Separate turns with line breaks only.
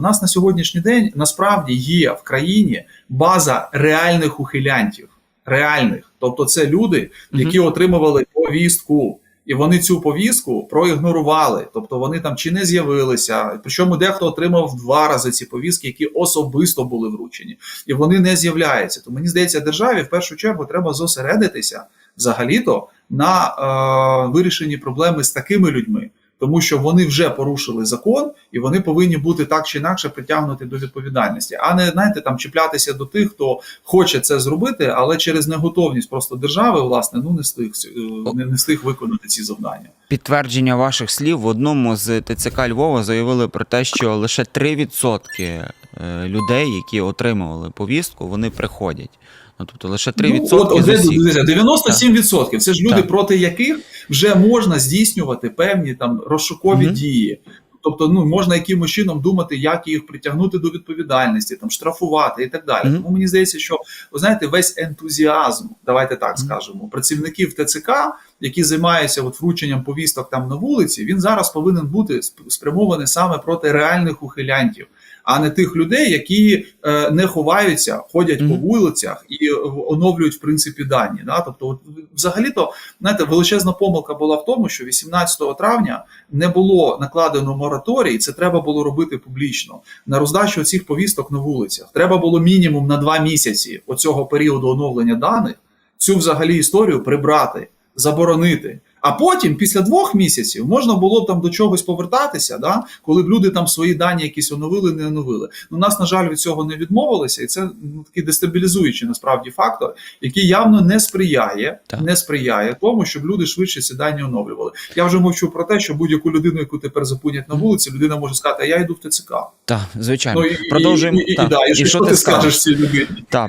У нас на сьогоднішній день насправді є в країні база реальних ухилянтів. Реальних, тобто це люди, які отримували повістку, і вони цю повістку проігнорували. Тобто вони там чи не з'явилися. Причому дехто отримав два рази ці повістки, які особисто були вручені, і вони не з'являються. То мені здається, державі в першу чергу треба зосередитися взагалі-то на е, вирішенні проблеми з такими людьми. Тому що вони вже порушили закон, і вони повинні бути так чи інакше притягнуті до відповідальності, а не знаєте, там чіплятися до тих, хто хоче це зробити, але через неготовність просто держави, власне, ну не встиг е, не, не встиг виконати ці завдання.
Підтвердження ваших слів в одному з ТЦК Львова заявили про те, що лише 3% е, людей, які отримували повістку, вони приходять. Ну тобто лише 3%
Ну, от, от,
з усіх.
97%. Це ж люди,
Так.
проти яких вже можна здійснювати певні там розшукові
Мгм.
дії. Тобто, ну можна якимось чином думати, як їх притягнути до відповідальності, там штрафувати і так далі.
Мгм.
Тому мені здається, що ви знаєте, весь ентузіазм, давайте так скажемо, працівників ТЦК, які займаються от врученням повісток там на вулиці, він зараз повинен бути спрямований саме проти реальних ухилянтів. А не тих людей, які е, не ховаються, ходять по вулицях і е, оновлюють в принципі дані. Да? Тобто, от, взагалі-то, знаєте, величезна помилка була в тому, що 18 травня не було накладено мораторій, це треба було робити публічно на роздачу цих повісток на вулицях. Треба було мінімум на два місяці оцього періоду оновлення даних цю взагалі історію прибрати, заборонити. А потім, після двох місяців, можна було б там до чогось повертатися, да? коли б люди там свої дані якісь оновили, не оновили. Ну, нас, на жаль, від цього не відмовилися, і це ну, такий дестабілізуючий насправді фактор, який явно не сприяє,
Так.
не сприяє тому, щоб люди швидше ці дані оновлювали. Я вже мовчу про те, що будь-яку людину, яку тепер запунять на вулиці, людина може сказати, а я йду в ТЦК.
Так, звичайно.
Ну, і,
Продовжуємо.
І, і,
так.
і, да, і, що,
що
ти скажеш цій людині?
Так,